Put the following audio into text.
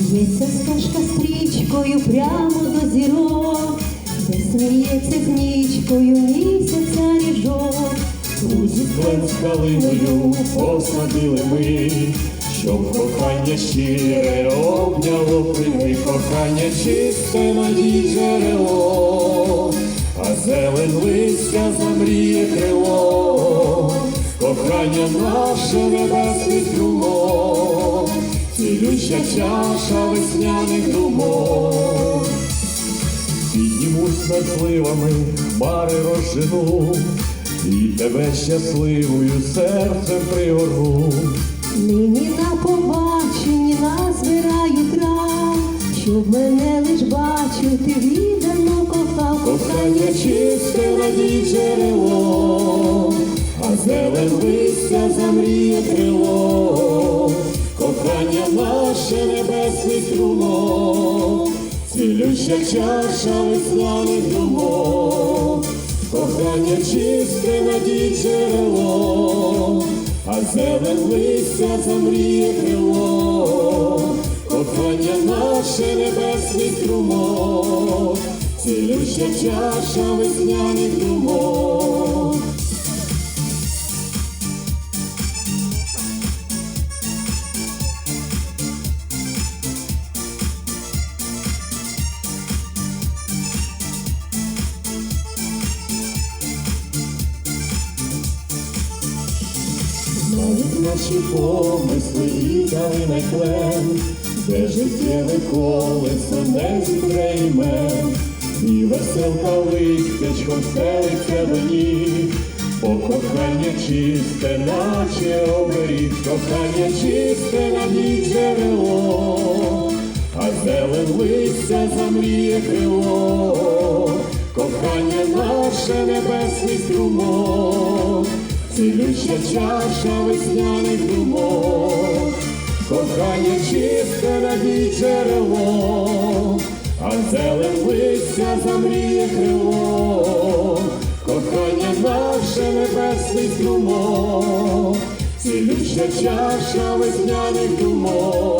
В'ється стежка стрічкою прямо до зірок, де сміється з нічкою місяця ріжок. Друзі клен з калиною посадили ми, щоб кохання щире обняло прими, кохання чисте надій джерело, а зелень листя замріє крило, кохання наше небесний струмок, цілюща чаша весняних думок. Піднімусь над зливами, хмари розжену, і тебе щасливою серцем пригорну. Нині на побаченні назбираю трав, щоб мене лиш бачив, ти віддано кохав, Кохання чисте надій джерело, а зелен листя замріє крило, кохання наше небесний струмок, цілюща чаша весняних думок, кохання чисте надій джерело, а зелен листя замріє крило, кохання наше небесний струмок, цілюща чаша весняних думок. Знають наші помисли і дали на клен, де життєве колесо не зітре імен, і веселка листячком стелиться мені, бо кохання чисте, наче оберіг, кохання чисте на джерело, а зелен листя замріє крило, кохання наше небесний струмок цілюща чаша весняних думок, кохання чисте надій джерело, а зелен листя замріє крило, кохання наше небесний струмок, цілюща чаша весняних думок.